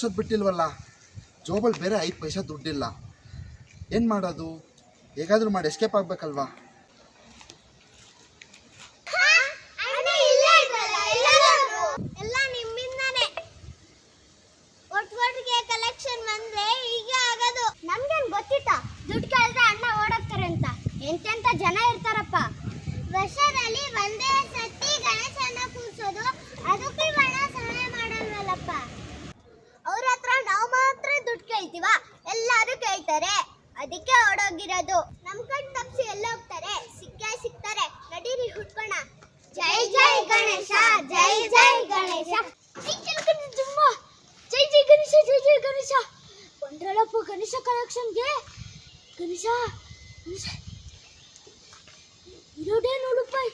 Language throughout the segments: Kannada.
ಕೂರ್ಸೋದು ಬಿಟ್ಟಿಲ್ವಲ್ಲ? ಜೋಬಲ್ಲಿ ಬೇರೆ ಐದು ಪೈಸಾ ದುಡ್ಡಿಲ್ಲ. ಏನು ಮಾಡೋದು? ಹೇಗಾದರೂ ಮಾಡಿ ಎಸ್ಕೇಪ್ ಆಗಬೇಕಲ್ವಾ? ಜನ ಇರ್ತಾರಪ್ಪ? ವರ್ಷದಲ್ಲಿ ಒಂದೇ ಸತಿ ಗಣೇಶನ ಕೂರ್ಸೋದು, ಅದಕ್ಕೆ ಸಹಾಯ ಮಾಡಲ್ವಲ್ಲಪ್ಪ ಅವ್ರ ಹತ್ರ ನಾವು ಮಾತ್ರ ದುಡ್ಡು ಕೇಳ್ತೀವ? ಎಲ್ಲರೂ ಕೇಳ್ತಾರೆ. ಅದಕ್ಕೆ ಓಡೋಗಿರೋದು. ನಮ್ ಕಣ್ ತಪ್ಸಿ ಎಲ್ಲ ಹೋಗ್ತಾರೆ ಸಿಕ್ಕೇ ಸಿಗ್ತಾರೆ ನಡೀರಿ ಹುಡ್ಕೋಣ. ಜೈ ಜೈ ಗಣೇಶ, ಜೈ ಜೈ ಗಣೇಶ. ಜೈ ಜೈ ಗಣೇಶ. ಜೈ ಜೈ ಗಣೇಶ. ಒಂದ್ರಳಪ್ಪ ಗಣೇಶ ಕಲೆಕ್ಷನ್ಗೆ. ಗಣೇಶ ಗಣೇಶ. ಇರೋದೇ ರೂಪಾಯಿ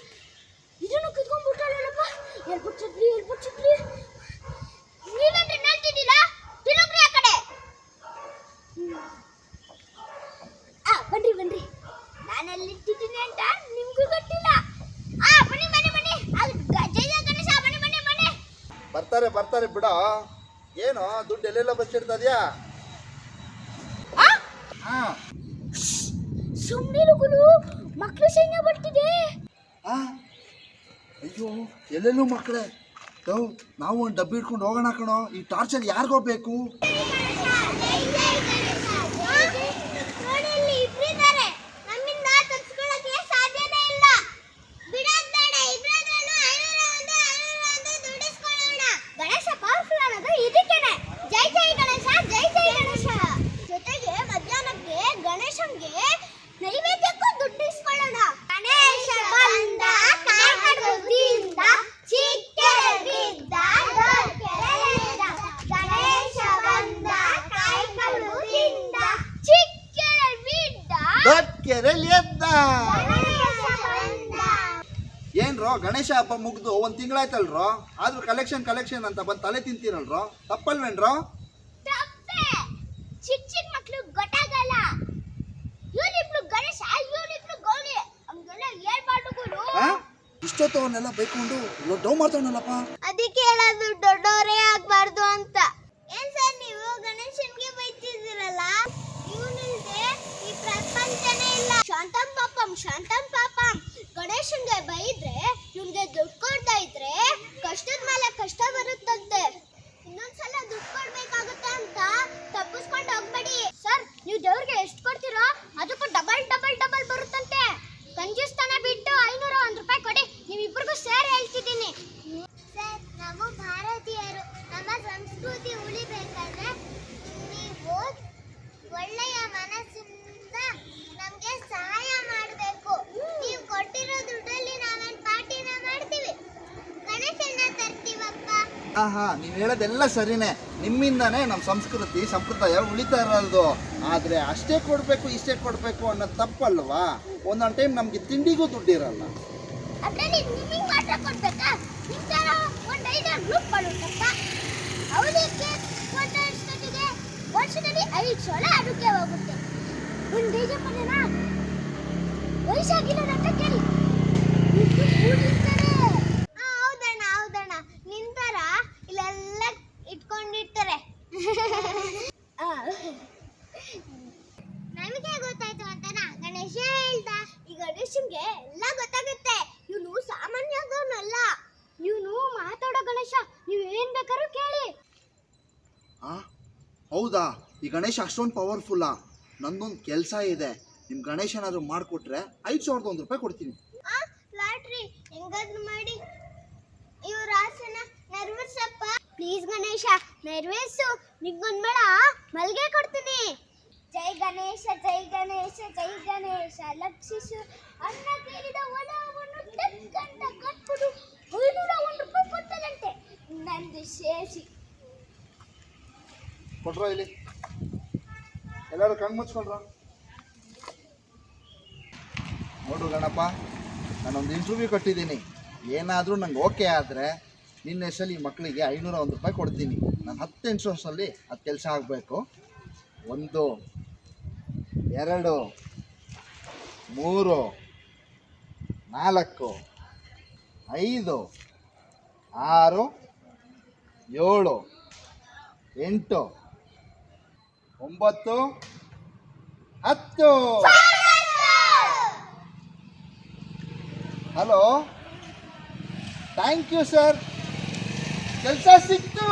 ಇದನ್ನು ಕಿತ್ಕೊಂಡ್ಬಿಟ್ಟಾಳಲ್ಲಪ್ಪ ಎಲ್ಬಿಟ್ಟು ಚಟ್ಲಿ ಎಲ್ಬಿಟ್ಟು ಚಟ್ಲಿ ನೀವೇನ್ರಿ ನೋಡ್ತಿದ್ದೀರಾ? ತಿರುಗ್ರಿ ಕಡೆ. ಆ ಬನ್ರಿ ಬನ್ರಿ. ನಾನು ಎಲ್ಲಿಟ್ಟಿದ್ದೀನಿ ಅಂತ ನಿಮ್ಗೂ ಗೊತ್ತಿಲ್ಲ. ಆ ಬನ್ನಿ ಬನ್ನಿ ಬನ್ನಿ. ಅದು ಗ- ಜೈ ಜೈ ಗಣೇಶ. ಬನ್ನಿ ಬನ್ನಿ ಬನ್ನಿ. ಬರ್ತಾರೆ ಬರ್ತಾರೆ ಬಿಡ. ಏನು ದುಡ್ಡು ಎಲ್ಲೆಲ್ಲ ಬಚ್ಚಿಡ್ತದ್ಯಾ ಹಾ. ಸುಮ್ಮನೆ ಗುರು. ಮಕ್ಕಳು ಸೈನ್ಯ ಬರ್ತಿದೆ. ಆ? ಅಯ್ಯೋ ಎಲ್ಲೆಲ್ಲೂ ಮಕ್ಕಳೇ. ಯೋ ನಾವು ಒಂದು ಡಬ್ಬಿ ಇಟ್ಕೊಂಡು ಹೋಗೋಣ ಕಣೋ. ಈ ಟಾರ್ಚಲ್ಲಿ ಯಾರಿಗೋ ಬೇಕು ನೋಡಿ ಇಲ್ಲಿ ಇಬ್ರಿದ್ದಾರೆ ನಮ್ಮಿಂದ ತಪ್ಪಿಸ್ಕೊಳ್ಳೋಕೆ ಸಾಧ್ಯನೇ ಇಲ್ಲ ಬಿಡೋದ್ ಬೇಡ ಇಬ್ರದ್ರಲ್ಲೂ ಐನೂರ ಒಂದು ಐನೂರ ಒಂದು ದುಡಿಸ್ಕೊಳ್ಳೋಣ ಗಣೇಶ ಪವರ್ಫುಲ್ ಅನ್ನೋದು ಇದಕ್ಕೇನೆ ಜೈ ಜೈ ಗಣೇಶ ಜೈ ಜೈ ಗಣೇಶ ಜೊತೆಗೆ ಮಧ್ಯಾಹ್ನಕ್ಕೆ ಗಣೇಶನ್ಗೆ ನೈವೇದ್ಯಕ್ಕೂ ದುಡ್ಡಿಸ್ಕೊಳ್ಳೋಣ ಗಣೇಶ ಬಂದ ಕಾಯಿ ಕಡುಬಿಂದ ಚಿಕ್ಕೆರೆ ಬಿದ್ದ ದೊಡ್ಕೆರೆ ಎದ್ದ. ಗಣೇಶ ಬಂದ ಕಾಯಿ ಕಡುಬಿಂದ ಚಿಕ್ಕೆರೆ ಬಿದ್ದ ದೊಡ್ಡ ಕೆರೆಲಿ ಎದ್ದ ಗಣೇಶ ಬಂದ ಏನ್ರೋ ಗಣೇಶ ಹಬ್ಬ ಮುಗ್ದು ಒಂದ್ ತಿಂಗಳಾಯ್ತಲ್ರೋ? ಆದ್ರೂ ಕಲೆಕ್ಷನ್ ಕಲೆಕ್ಷನ್ ಅಂತ ಬಂದ್ ತಲೆ ತಿಂತೀರಲ್ರೋ? ತಪ್ಪಲ್ವೇನ್ರೋ? ಇಷ್ಟೊತ್ತು ಅವನ್ನೆಲ್ಲ ಬೈಕೊಂಡು ಡೌ ಮಾಡ್ತಾವನಲ್ಲಪ್ಪ ಅದಕ್ಕೆ ಹೇಳೋದು ದೊಡ್ಡವರೇ ಆಗ್ಬಾರ್ದು ಅಂತ. ಶಾಂತಂ ಪಾಪಂ ಶಾಂತಂ ಪಾಪಂ ಗಣೇಶನ್ಗೆ ಬೈದ್ರೆ ನೀವು ಹೇಳೋದೆಲ್ಲ ಸರಿನೇ. ನಿಮ್ಮಿಂದನೇ ನಮ್ಮ ಸಂಸ್ಕೃತಿ, ಸಂಪ್ರದಾಯ ಉಳಿತಾ ಇರೋದು. ಆದರೆ ಅಷ್ಟೇ ಕೊಡಬೇಕು, ಇಷ್ಟೇ ಕೊಡಬೇಕು ಅನ್ನೋದು ತಪ್ಪಲ್ವಾ? ಒಂದೊಂದು ಟೈಮ್ ನಮಗೆ ತಿಂಡಿಗೂ ದುಡ್ಡಿರಲ್ಲ. ಒಂದ್ ವರ್ಷದಲ್ಲಿ ಐದು ಸಲ ಅಡುಗೆ ಹೋಗುತ್ತೆ. ಐದು ಮನೆನ ವಯಸ್ಸಾಗಿಲ್ಲ ಅಂತ ಕೇಳಿ ಇಬ್ರು ಕೂಡಿರ್ತಾರೆ. ಆ, ಹೌದಣ್ಣ ಹೌದಣ್ಣ ನಿಂತರ ಇಲ್ಲೆಲ್ಲ ಇಟ್ಕೊಂಡಿರ್ತಾರೆ ಆ. ನಮಗೆ ಗೊತ್ತಾಯ್ತು ಅಂತನಾ ಗಣೇಶ ಹೇಳ್ದ ಈ ಗಣೇಶನ್ಗೆ ಎಲ್ಲ ಗೊತ್ತಾಗುತ್ತೆ ಇವನು ಸಾಮಾನ್ಯದವನಲ್ಲ ಇವನು ಮಾತಾಡೋ ಗಣೇಶ ನೀವು ಏನ್ ಬೇಕಾದ್ರೂ ಕೇಳಿ ಆ ಹೌದಾ ಈ ಗಣೇಶ ಅಷ್ಟೊಂದು ಪವರ್ಫುಲ್ಲಾ ನಂದೊಂದು ಕೆಲಸ ಇದೆ. ನಿಮ್ಮ ಗಣೇಶ ಏನಾದರೂ ಮಾಡಿಕೊಟ್ರೆ ಐದು ಸಾವಿರದ ಒಂದು ರೂಪಾಯಿ ಕೊಡ್ತೀನಿ. ಆ ಲಾಟ್ರಿ ಹೆಂಗಾದ್ರೂ ಮಾಡಿ. ಇವ್ರ ಆಸನ ನೆರವೇರ್ಸಪ್ಪ. ಪ್ಲೀಸ್ ಗಣೇಶ ನೆರವೇರ್ಸು. ನಿಂಗೊಂದ್ ಬೇಡ ಮಲ್ಗೆ ಕೊಡ್ತೀನಿ. ಜೈ ಗಣೇಶ ಜೈ ಗಣೇಶ ಜೈ ಗಣೇಶ. ಲಕ್ಷಿಸು. ಅನ್ನ ಕೇಳಿದ ಒಲವನ್ನು ಟಕ್ಕಂತ ಕಟ್ಬಿಡು ಐನೂರ ಒಂದು ರೂಪಾಯಿ ಕೊಡ್ತಾನಂತೆ ನಂದು ಶೇಷಿ. ಕೊಟ್ರ ಇಲ್ಲಿ. ಎಲ್ಲರೂ ಕಣ್ಣು ಮುಚ್ಕೊಂಡ್ರ? ನೋಡು ಗಣಪ, ನಾನೊಂದು ಇಂಟರ್ವ್ಯೂ ಕೊಟ್ಟಿದ್ದೀನಿ. ಏನಾದರೂ ನಂಗೆ ಓಕೆ ಆದರೆ ನಿನ್ನ ಹೆಸರಲ್ಲಿ ಈ ಮಕ್ಕಳಿಗೆ ಐನೂರ ಒಂದು ರೂಪಾಯಿ ಕೊಡ್ತೀನಿ. ನಾನು ಹತ್ತು ಇನ್ಸೂರೆನ್ಸಲ್ಲಿ ಅದು ಕೆಲಸ ಆಗಬೇಕು. ಒಂದು, ಎರಡು, ಮೂರು, ನಾಲ್ಕು, ಐದು, ಆರು, ಏಳು, ಎಂಟು ಒಂಬತ್ತು ಹತ್ತು ಹಲೋ ಥ್ಯಾಂಕ್ ಯು ಸರ್ ಕೆಲಸ ಸಿಕ್ತು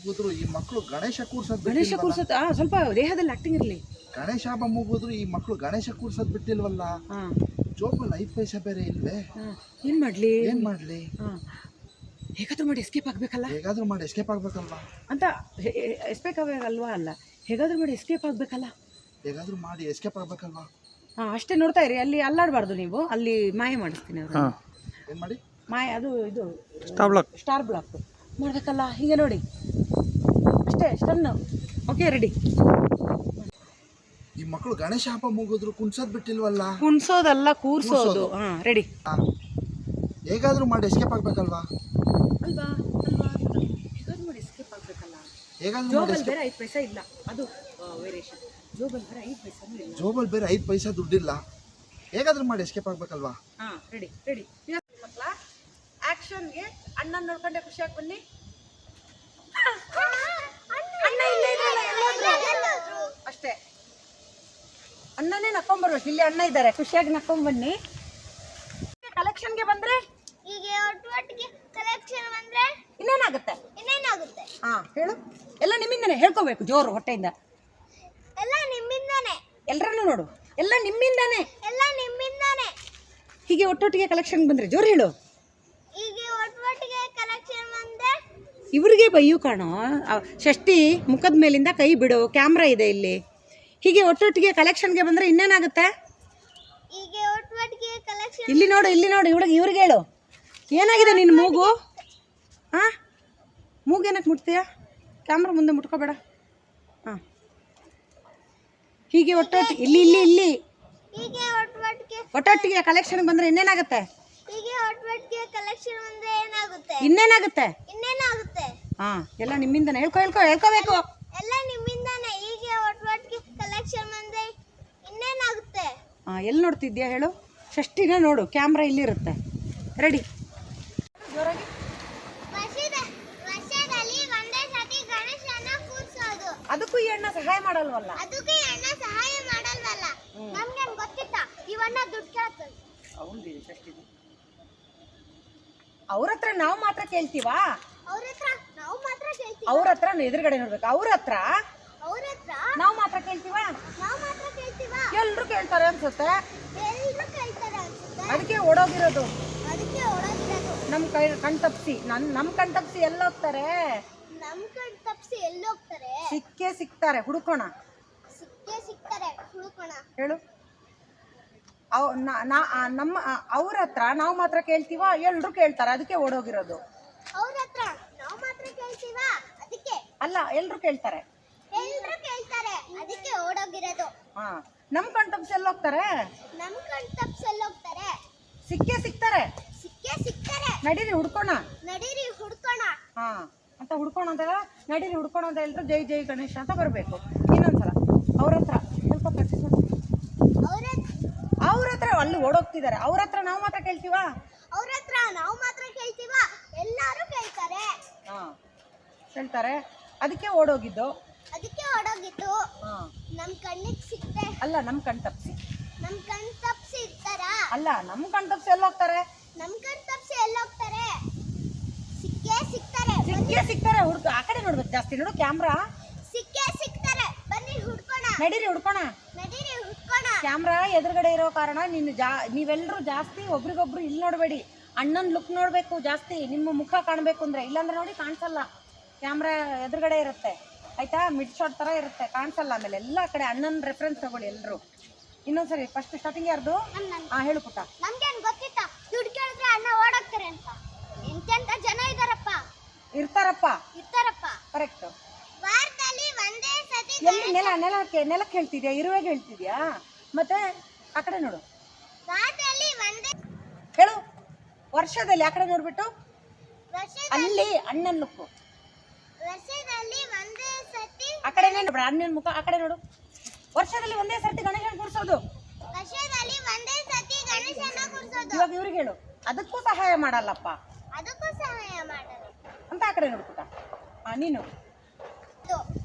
ಮುಗಿದ್ರು ಈ ಮಕ್ಕಳು ಗಣೇಶ ಕೂರ್ಸೋದು ಗಣೇಶ? ಕೂರ್ಸತ್ ಆ ಸ್ವಲ್ಪ ದೇಹದಲ್ಲಿ ಆಕ್ಟಿಂಗ್ ಇರಲಿ. ಗಣೇಶ ಹಬ್ಬ ಮುಗಿದ್ರು ಈ ಮಕ್ಕಳು ಗಣೇಶ ಕೂರ್ಸೋದು ಬಿಟ್ಟಿಲ್ವಲ್ಲ? ಹಾಂ. ಜೋಬಲ್ಲಿ ಐದು ಪೈಸೆ ಬೇರೆ ಇಲ್ವೇ? ಏನು ಮಾಡ್ಲಿ? ಏನ್ ಮಾಡ್ಲಿ? ಹಾಂ. ಹೇಗಾದ್ರೂ ಮಾಡಿ ಎಸ್ಕೇಪ್ ಆಗ್ಬೇಕಲ್ಲ? ಹೇಗಾದ್ರೂ ಮಾಡಿ ಎಸ್ಕೇಪ್ ಆಗ್ಬೇಕಲ್ವಾ? ಅಂತ ಎಸ್ಕೇಪ್ ಆಗಲ್ವಾ ಅಲ್ಲ? ಹೇಗಾದ್ರೂ ಮಾಡಿ ಎಸ್ಕೇಪ್ ಆಗ್ಬೇಕಲ್ಲ? ಹೇಗಾದ್ರೂ ಮಾಡಿ ಎಸ್ಕೇಪ್ ಆಗ್ಬೇಕಲ್ವಾ? ಹಾಂ ಅಷ್ಟೇ ನೋಡ್ತಾ ಇರಿ. ಅಲ್ಲಿ ಅಲ್ಲಾಡಬಾರ್ದು ನೀವು. ಅಲ್ಲಿ ಮಾಯ ಮಾಡಿಸ್ತೀನಿ ಅವ್ರು ಏನ್ ಮಾಡಿ? ಮಾಯ ಅದು ಇದು ಸ್ಟಾರ್ ಬ್ಲಾಕ್ ಮಾಡ್ಬೇಕಲ್ಲ? ಹೀಗೆ ನೋಡಿ. ಅಷ್ಟೇ ಸ್ಟನ್ನು ಓಕೆ ರೆಡಿ ಈ ಮಕ್ಕಳು ಗಣೇಶ ಹಬ್ಬ ಮುಗಿದ್ರು ಕುಣ್ಸೋದ್ ಬಿಟ್ಟಿಲ್ವಲ್ಲ? ಕುಣ್ಸೋದಲ್ಲ ಕೂರ್ಸೋದು. ಹಾ ರೆಡಿ ಆ, ಹೇಗಾದ್ರೂ ಮಾಡಿ ಎಸ್ಕೇಪ್ ಆಗ್ಬೇಕಲ್ವಾ? ಅಲ್ವಾ ಅಲ್ವಾ? ಹೇಗಾದ್ರೂ ಮಾಡಿ ಎಸ್ಕೇಪ್ ಆಗ್ಬೇಕಲ್ಲ. ಹೇಗಾದ್ರೂ ಮಾಡಿ ಜೋಬಲ್ಲಿ escape- ಬೇರೆ ಐದು ಪೈಸೆ ಇಲ್ಲ. ಅದು ವೇರಿಯೇಷನ್ ಜೋಬಲ್ಲಿ ಬೇರೆ ಐದು ಪೈಸೆನೂ ಇಲ್ಲ. ಜೋಬಲ್ಲಿ ಬೇರೆ ಐದು ಪೈಸೆ ದುಡ್ಡಿಲ್ಲ. ಹೇಗಾದ್ರೂ ಮಾಡಿ ಎಸ್ಕೇಪ್ ಆಗ್ಬೇಕಲ್ವಾ? ಹಾ ರೆಡಿ ರೆಡಿ ಮಕ್ಕಳ ಆಕ್ಷನ್ಗೆ ಅಣ್ಣನ ನೋಡ್ಕೊಂಡೆ ಖುಷಿಯಾಗಿ ಬನ್ನಿ ಅಣ್ಣ ಇಲ್ಲೇ ಇದ್ರಲ್ಲ, ಎಲ್ಲೋದ್ರು? ಅಷ್ಟೇ. ಅಣ್ಣನೇ ನಕ್ಕೊಂಬರು. ಇಲ್ಲಿ ಅಣ್ಣ ಇದ್ದಾರೆ. ಖುಷಿಯಾಗಿ ನಕ್ಕೊಂಡ್ ಬನ್ನಿ ಕಲೆಕ್ಷನ್ಗೆ ಬಂದ್ರೆ? ಈಗ ಒಟ್ಟೊಟ್ಟಿಗೆ ಕಲೆಕ್ಷನ್ ಬಂದ್ರೆ ಇನ್ನೇನಾಗುತ್ತೆ? ಇನ್ನೇನಾಗುತ್ತೆ? ಹಾ ಹೇಳು. ಎಲ್ಲ ನಿಮ್ಮಿಂದನೇ ಹೇಳ್ಕೋಬೇಕು ಜೋರು ಹೊಟ್ಟೆಯಿಂದ. ಎಲ್ಲ ನಿಮ್ಮಿಂದಾನೆ. ಎಲ್ಲರನ್ನೂ ನೋಡು. ಎಲ್ಲ ನಿಮ್ಮಿಂದಾನೆ. ಎಲ್ಲ ನಿಮ್ಮಿಂದಾನೆ. ಹೀಗೆ ಒಟ್ಟೊಟ್ಟಿಗೆ ಕಲೆಕ್ಷನ್ ಬಂದ್ರೆ ಜೋರು ಹೇಳು ಈಗ ಒಟ್ಟೊಟ್ಟಿಗೆ ಕಲೆಕ್ಷನ್ ಬಂದ್ರೆ ಇವ್ರಿಗೆ ಬೈಯು ಕಾಣೋ. ಷಷ್ಠಿ ಮುಖದ ಮೇಲಿಂದ ಕೈ ಬಿಡು ಕ್ಯಾಮ್ರಾ ಇದೆ ಇಲ್ಲಿ. ಹೀಗೆ ಒಟ್ಟೊಟ್ಟಿಗೆ ಕಲೆಕ್ಷನ್ಗೆ ಬಂದರೆ ಇನ್ನೇನಾಗುತ್ತೆ? ಇಲ್ಲಿ ನೋಡು ಇಲ್ಲಿ ನೋಡು ಇವಳಿಗೆ ಇವ್ರಿಗೆ ಹೇಳು. ಏನಾಗಿದೆ ನಿನ್ನ ಮೂಗು? ಹಾಂ ಮೂಗೇನಕ್ಕೆ ಮುಟ್ತೀಯಾ? ಕ್ಯಾಮ್ರಾ ಮುಂದೆ ಮುಟ್ಕೋಬೇಡ. ಹಾಂ ಹೀಗೆ ಒಟ್ಟೊಟ್ಟಿಗೆ ಇಲ್ಲಿ ಇಲ್ಲಿ ಇಲ್ಲಿ. ಒಟ್ಟೊಟ್ಟಿಗೆ ಕಲೆಕ್ಷನ್ಗೆ ಬಂದರೆ ಇನ್ನೇನಾಗುತ್ತೆ? ಈಗ ಒಟ್ಟೊಟ್ಟಿಗೆ ಕಲೆಕ್ಷನ್ ಬಂದ್ರೆ ಏನಾಗುತ್ತೆ? ಇನ್ನೇನಾಗುತ್ತೆ? ಇನ್ನೇನಾಗುತ್ತೆ? ಹಾ ಎಲ್ಲ ನಿಮ್ಮಿಂದನೇ. ಹೇಳ್ಕೊ ಹೇಳ್ಕೊ ಹೇಳ್ಕೋಬೇಕು. ಎಲ್ಲ ನಿಮ್ಮಿಂದಾನೆ. ಈಗ ಒಟ್ಟೊಟ್ಟಿಗೆ ಕಲೆಕ್ಷನ್ ಬಂದೆ ಇನ್ನೇನಾಗುತ್ತೆ? ಹಾ ಎಲ್ಲಿ ನೋಡ್ತಿದ್ಯಾ ಹೇಳು? ಷಷ್ಟಿನ ನೋಡು ಕ್ಯಾಮ್ರಾ ಇಲ್ಲಿರುತ್ತೆ. ರೆಡಿ ಜೋರಾಗಿ ವರ್ಷದ ವರ್ಷದಲ್ಲಿ ಒಂದೇ ಸತಿ ಗಣೇಶನ ಕೂರ್ಸೋದು ಅದಕ್ಕೂ ಈ ಅಣ್ಣ ಸಹಾಯ ಮಾಡಲ್ವಲ್ಲ ಅದಕ್ಕೆ ಅಣ್ಣ ಸಹಾಯ ಮಾಡಲ್ವಲ್ಲ ನಮ್ಗೆ ಗೊತ್ತಿತ್ತ ಇವನ್ನ ದುಡ್ಡು ಕೇಳ್ತದೆ ಹೌದು ಷಷ್ಠಿ ಅವ್ರ ಹತ್ರ ನಾವು ಮಾತ್ರ ಕೇಳ್ತೀವಾ? ಅವ್ರ ಹತ್ರ ಎದುರುಗಡೆ ನೋಡ್ಬೇಕು. ಅವ್ರ ಹತ್ರ? ನಾವು ಮಾತ್ರ ಕೇಳ್ತೀವಾ? ನಾವು ಮಾತ್ರ ಕೇಳ್ತೀವ? ಎಲ್ರು ಕೇಳ್ತಾರೆ ಅನ್ಸುತ್ತೆ. ಅದಕ್ಕೆ ಓಡೋಗಿರೋದು. ನಮ್ ಕೈ ಕಣ್ ತಪ್ಸಿ. ನನ್ ನಮ್ ಕಣ್ ತಪ್ಸಿ ಎಲ್ಲೋಗ್ತಾರೆ? ನಮ್ ಕಣ್ ತಪ್ಸಿ ಎಲ್ಲೋಗ್ತಾರೆ. ಸಿಕ್ಕೇ ಸಿಕ್ತಾರೆ. ಹುಡುಕೋಣ. ಸಿಕ್ಕೇ ಸಿಗ್ತಾರೆ ಹುಡುಕೋಣ. ಹೇಳು. ಅವ್ ನಾ- ನಾ ನಮ್ಮ ಅವ್ರ ಹತ್ರ ನಾವು ಮಾತ್ರ ಕೇಳ್ತೀವಾ? ಎಲ್ರು ಕೇಳ್ತಾರೆ. ಅದಕ್ಕೆ ಓಡೋಗಿರೋದು ಅವ್ರ ಹತ್ರ ನಾವು ಮಾತ್ರ ಕೇಳ್ತೀವ ಅದಕ್ಕೆ ಅಲ್ಲ ಎಲ್ರು ಕೇಳ್ತಾರೆ. ಎಲ್ರು ಕೇಳ್ತಾರೆ. ಅದಕ್ಕೆ ಓಡೋಗಿರೋದು. ಹಾ ನಮ್ ಕಣ್ ಎಲ್ಲಿ ಹೋಗ್ತಾರೆ ನಮ್ ಕಣ್ ಎಲ್ಲ ಹೋಗ್ತಾರೆ ಸಿಕ್ಕೆ ಸಿಕ್ತಾರೆ. ಸಿಕ್ಕೆ ಸಿಗ್ತಾರೆ ನಡೀರಿ ಹುಡ್ಕೋಣ. ನಡೀರಿ ಹುಡ್ಕೋಣ. ಹಾ ಅಂತ ಹುಡ್ಕೋಣ ಅಂತ ನಡೀರಿ ಹುಡ್ಕೋಣ ಅಂತ ಎಲ್ರು ಜೈ ಜೈ ಗಣೇಶ ಅಂತ ಬರಬೇಕು. ಇನ್ನೊಂದ್ಸಲ ಅವ್ರ ಹತ್ರ. ಸ್ವಲ್ಪ. ಅವ್ರ ಅವ್ರ ಹತ್ರ ಅಲ್ಲಿ ಓಡೋಗ್ತಿದ್ದಾರೆ. ಅವ್ರ ಹತ್ರ ನಾವು ಮಾತ್ರ ಕೇಳ್ತೀವಾ? ಅವ್ರ ಹತ್ರ ನಾವು ಮಾತ್ರ ಕೇಳ್ತೀವಾ? ಎಲ್ಲಾರು ಕೇಳ್ತಾರೆ. ಹಾ. ಹೇಳ್ತಾರೆ. ಅದಕ್ಕೆ ಓಡೋಗಿದ್ದು. ಅದಕ್ಕೆ ಓಡೋಗಿದ್ದು. ಹಾ. ನಮ್ ಕಣ್ಣಿಗೆ ಸಿಕ್ತೆ. ಅಲ್ಲ ನಮ್ಮ ಕಣ್ ತಪ್ಸಿ. ನಮ್ ಕಣ್ ತಪ್ಸಿ ಇರ್ತಾರ? ಅಲ್ಲ ನಮ್ಮ ಕಣ್ ತಪ್ಸಿ ಎಲ್ಲೋಗ್ತಾರೆ ನಮ್ಮ ಕಣ್ ತಪ್ಸಿ ಎಲ್ಲೋಗ್ತಾರೆ ಸಿಕ್ಕೇ ಸಿಕ್ತಾರೆ. ಸಿಕ್ಕೇ ಸಿಕ್ತಾರೆ ಹುಡ್ಕ ಆ ಕಡೆ ನೋಡ್ಬೇಕು ಜಾಸ್ತಿ. ನೋಡು ಕ್ಯಾಮ್ರಾ. ಸಿಕ್ಕೇ ಸಿಕ್ತಾರೆ. ಬನ್ನಿ ಹುಡ್ಕೋಣ. ನಡೀರಿ ಹುಡ್ಕೋಣ. ನಡೀರಿ ಹುಡ್ಕೋಣ. ಕ್ಯಾಮ್ರಾ ಎದುರುಗಡೆ ಇರೋ ಕಾರಣ ನೀನು ಜಾ ನೀವೆಲ್ಲರೂ ಜಾಸ್ತಿ ಒಬ್ರಿಗೊಬ್ರು ಇಲ್ಲಿ ನೋಡಬೇಡಿ. ಅಣ್ಣನ ಲುಕ್ ನೋಡಬೇಕು ಜಾಸ್ತಿ. ನಿಮ್ಮ ಮುಖ ಕಾಣಬೇಕು ಅಂದರೆ. ಇಲ್ಲಾಂದ್ರೆ ನೋಡಿ ಕಾಣಿಸಲ್ಲ. ಕ್ಯಾಮ್ರಾ ಎದುರುಗಡೆ ಇರುತ್ತೆ. ಆಯಿತಾ? ಮಿಡ್ ಶಾಟ್ ಥರ ಇರುತ್ತೆ. ಕಾಣಿಸಲ್ಲ ಆಮೇಲೆ. ಎಲ್ಲ ಕಡೆ ಅಣ್ಣನ ರೆಫರೆನ್ಸ್ ತಗೊಳ್ಳಿ ಎಲ್ಲರೂ ಇನ್ನೊಂದ್ಸರಿ ಫಸ್ಟ್ ಸ್ಟಾರ್ಟಿಂಗ್ ಯಾರ್ದು? ಹಾಂ ಹೇಳು ಪುಟ್ಟ. ನಮ್ಗೇನ್ ಗೊತ್ತಿತ್ತ? ದುಡ್ಡು ಕೇಳಿದ್ರೆ ಅಣ್ಣ ಓಡೋಗ್ತಾರೆ ಅಂತ. ಎಂತೆಂತ ಜನ ಇದಾರಪ್ಪ. ಇರ್ತಾರಪ್ಪ. ಇರ್ತಾರಪ್ಪ. ಕರೆಕ್ಟ್ ವಾರದಲ್ಲಿ ಒಂದೇ ಸತಿ ಎಲ್ಲಿ ನೆಲ ನೆಲಕ್ಕೆ ನೆಲಕ್ಕೆ ಹೇಳ್ತಿದ್ಯಾ? ಇರುವೆಗೆ ಹೇಳ್ತಿದ್ಯಾ? ಮತ್ತೆ ಆ ಕಡೆ ನೋಡು. ವಾರದಲ್ಲಿ ಒಂದೇ ಹೇಳು. ವರ್ಷದಲ್ಲಿ ಆ ಕಡೆ ನೋಡ್ಬಿಟ್ಟು. ಅಲ್ಲಿ ಅಣ್ಣನ್ ಆ ಕಡೆ ನೋಡು ಅಣ್ಣನ ಮುಖ ಆ ಕಡೆ ನೋಡು. ವರ್ಷದಲ್ಲಿ ಒಂದೇ ಸರ್ತಿ ಗಣೇಶನ ಕೂರಿಸೋದು. ವರ್ಷದಲ್ಲಿ ಒಂದೇ ಸತಿ ಗಣೇಶನ ಕೂರ್ಸೋದು. ಇವಾಗ ಇವ್ರಿಗೆ ಹೇಳು ಅದಕ್ಕೂ ಸಹಾಯ ಮಾಡಲ್ಲಪ್ಪ. ಅದಕ್ಕೂ ಸಹಾಯ ಮಾಡಲು ಅಂತ ಆ ಕಡೆ ಹಾ ನೀನು.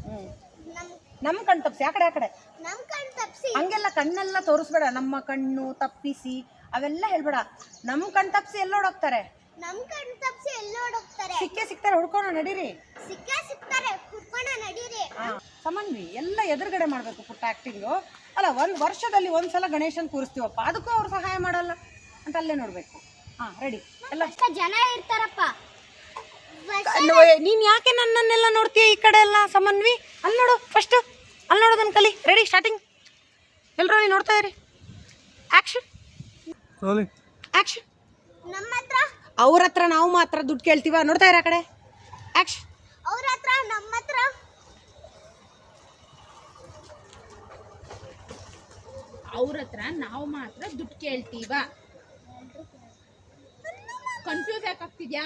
ಹ್ಮ್. ನಮ್ ನಮ್ಮ ಕಣ್ ತಪ್ಸಿ ಆ ಕಡೆ ಆ ಕಡೆ. ನಮ್ ಕಣ್ ತಪ್ಸಿ. ಹಂಗೆಲ್ಲ ಕಣ್ಣೆಲ್ಲ ತೋರಿಸ್ಬೇಡ ನಮ್ಮ ಕಣ್ಣು ತಪ್ಪಿಸಿ ಅವೆಲ್ಲ ಹೇಳ್ಬೇಡ. ನಮ್ಮ ಕಣ್ ತಪ್ಸಿ ಎಲ್ಲ ಹೋಗ್ತಾರೆ. ನಮ್ ಕಣ್ ತಪ್ಸಿ ಎಲ್ಲ ಹೋಗ್ತಾರೆ ಸಿಕ್ಕೇ ಸಿಗ್ತಾರೆ ಹುಡ್ಕೋಣ ನಡೀರಿ. ಸಿಕ್ಕೇ ಸಿಗ್ತಾರೆ ಹುಡ್ಕೋಣ ನಡೀರಿ. ಹಾ ಸಮನ್ವಿ ಎಲ್ಲ ಎದುರುಗಡೆ ಮಾಡಬೇಕು ಪುಟ್ಟ ಆ್ಯಕ್ಟಿಂಗು ಅಲ್ಲ ಒಂದು ವರ್ಷದಲ್ಲಿ ಒಂದು ಸಲ ಗಣೇಶನ್ ಕೂರಿಸ್ತೀವಪ್ಪ ಅದಕ್ಕೂ ಅವ್ರು ಸಹಾಯ ಮಾಡಲ್ಲ ಅಂತ ಅಲ್ಲೇ ನೋಡಬೇಕು. ಹಾಂ ರೆಡಿ ಎಲ್ಲ. ಅಷ್ಟ ಜನ ಇರ್ತಾರಪ್ಪ. ನೀನು ಯಾಕೆ ನನ್ನನ್ನೆಲ್ಲ ನೋಡ್ತೀಯ ಈ ಕಡೆ ಎಲ್ಲ ಸಮನ್ವಿ? ಅಲ್ಲಿ ನೋಡು ಫಸ್ಟು ಅಲ್ಲಿ ನೋಡೋದನ್ನ ಕಲಿ. ರೆಡಿ ಸ್ಟಾರ್ಟಿಂಗ್ ಎಲ್ಲರೂ ನೀವು ನೋಡ್ತಾ ಇರಿ. ಆಕ್ಷನ್ ಆ್ಯಕ್ಷನ್ ನಮ್ಮ ಹತ್ರ ಅವ್ರ ಹತ್ರ ನಾವು ಮಾತ್ರ ದುಡ್ಡು ಕೇಳ್ತೀವ? ನೋಡ್ತಾ ಇರ ಆ ಕಡೆ? ಆ್ಯಕ್ಷನ್ ಅವ್ರ ಹತ್ರ ನಮ್ಮ ಹತ್ರ. ಅವ್ರ ಹತ್ರ ನಾವು ಮಾತ್ರ ದುಡ್ಡು ಕೇಳ್ತೀವ? ಕನ್ಫ್ಯೂಸ್ ಯಾಕಾಗ್ತಿದ್ಯಾ